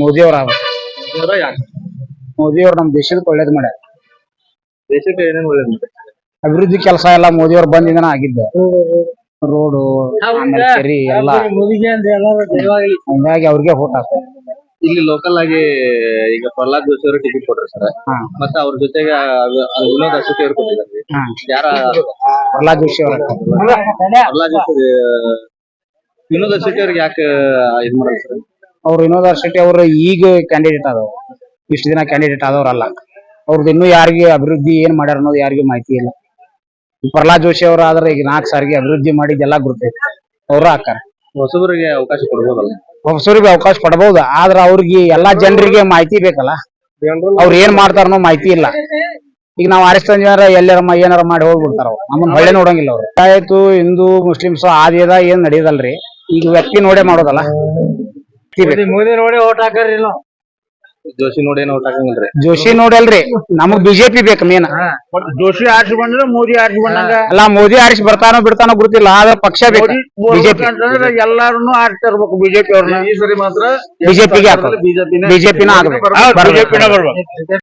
ಮೋದಿ ಅವ್ರ ಯಾಕೆ ಮೋದಿ ಅವ್ರು ನಮ್ ದೇಶಕ್ಕೆ ಒಳ್ಳೇದ್ ಮಾಡ್ಯಾರ. ದೇಶಕ್ಕೆ ಏನೇನ್ ಒಳ್ಳೇದು ಅಭಿವೃದ್ಧಿ ಕೆಲಸ ಎಲ್ಲ ಮೋದಿ ಅವ್ರು ಬಂದಿಂದನ ಆಗಿದ್ದ. ರೋಡು ಆಮೇಲೆ ಕೆರಿ ಎಲ್ಲ. ಹಂಗಾಗಿ ಅವ್ರಿಗೆ ಹೋಟ್ ಹಾಕ್ತಾರೆ. ಇಲ್ಲಿ ಲೋಕಲ್ ಆಗಿ ಈಗ ಪ್ರಹ್ಲಾದ್ ಜೋಶಿ ಅವರು ಟಿಕೆಟ್ ಕೊಟ್ರು ಸರ್. ಹಾ. ಮತ್ತೆ ಅವ್ರ ಜೊತೆಗೆ ವಿನೋದ್ ಅಶೋಕ್ ಅವರು ಕೊಟ್ಟಿದ್ದಾರೆ. ಹಾ. ಯಾರ ಪ್ರಹ್ಲಾದ್ ಜೋಶಿ ಅವ್ರ ಪ್ರಹ್ಲಾದ್ ಜೋಶಿ ವಿನೋದ್ ಅಶೋಕ್ ಅವ್ರಿಗೆ ಯಾಕೆ ಇದ್ ಮಾಡಲ್ಲ ಸರ್. ಅವ್ರು ವಿನೋದ್ ಶೆಟ್ಟಿ ಅವರು ಈಗ ಕ್ಯಾಂಡಿಡೇಟ್ ಆದವ್ರು. ಇಷ್ಟು ದಿನ ಕ್ಯಾಂಡಿಡೇಟ್ ಆದವ್ರಲ್ಲ. ಅವ್ರದ್ದು ಇನ್ನೂ ಯಾರಿಗೆ ಅಭಿವೃದ್ಧಿ ಏನ್ ಮಾಡ್ಯಾರ ಅನ್ನೋದು ಯಾರಿಗೂ ಮಾಹಿತಿ ಇಲ್ಲ. ಪ್ರಹ್ಲಾದ್ ಜೋಶಿ ಅವರು ಆದ್ರೆ ಈಗ ನಾಲ್ಕು ಸಾರಿಗೆ ಅಭಿವೃದ್ಧಿ ಮಾಡಿದ್ದೆಲ್ಲ ಗುರ್ತೈತಿ ಅವರು ಹಾಕಾರ ಹೊಸಬರಿಗೆ ಅವಕಾಶ ಕೊಡ್ಬೋದಲ್ಲ? ಹೊಸರಿಗೆ ಅವಕಾಶ ಕೊಡಬಹುದು ಆದ್ರ ಅವ್ರಿಗೆ ಎಲ್ಲಾ ಜನರಿಗೆ ಮಾಹಿತಿ ಬೇಕಲ್ಲ. ಅವ್ರು ಏನ್ ಮಾಡ್ತಾರ ಅನ್ನೋ ಮಾಹಿತಿ ಇಲ್ಲ. ಈಗ ನಾವ್ ಆರಿಸ್ತಾನ ಜನ ಎಲ್ಲಾರ ಏನಾರ ಮಾಡಿ ಹೋಗ್ಬಿಡ್ತಾರ ಅವ್ರು. ನಮ್ಮನ್ನ ಹೊಳ್ಳೆ ನೋಡಂಗಿಲ್ಲ ಅವ್ರು. ಆಯ್ತು ಹಿಂದೂ ಮುಸ್ಲಿಮ್ಸ್ ಆದ್ಯದ ಏನ್ ನಡೆಯದಲ್ರಿ ಈಗ ವ್ಯಕ್ತಿ ನೋಡೇ ಮಾಡೋದಲ್ಲ. ಬೇಕು. ಮೋದಿ ನೋಡಿ ಓಟ್ ಹಾಕರಿ ಜೋಶಿ ನೋಡಿ ಓಟ್ ಹಾಕಂಗಿಲ್ರಿ? ಜೋಶಿ ನೋಡಲ್ರಿ ನಮಗ್ ಬಿಜೆಪಿ ಬೇಕು ಮೇನ್ ಜೋಶಿ ಆರಿಸಿ ಬಂದ್ರೆ ಮೋದಿ ಆರಿಸಿ ಬಂದಂಗ. ಅಲ್ಲ ಮೋದಿ ಆರಿಸಿ ಬರ್ತಾನೋ ಬಿಡ್ತಾನೋ ಗೊತ್ತಿಲ್ಲ ಆದ್ರೆ ಪಕ್ಷ ಬೇಕು ಬಿಜೆಪಿ ಅಂತಂದ್ರೆ ಆರಿಸಿ ತರ್ಬೇಕು ಇರ್ಬೇಕು ಬಿಜೆಪಿ ಅವ್ರನ್ನ. ಈ ಸರಿ ಮಾತ್ರ ಬಿಜೆಪಿಗೆ ಹಾಕೋದು. ಬಿಜೆಪಿನೇ ಬಿಜೆಪಿನ ಆಗ್ಬೇಕು. ಬಿಜೆಪಿನ ಬರ್ಬೇಕು.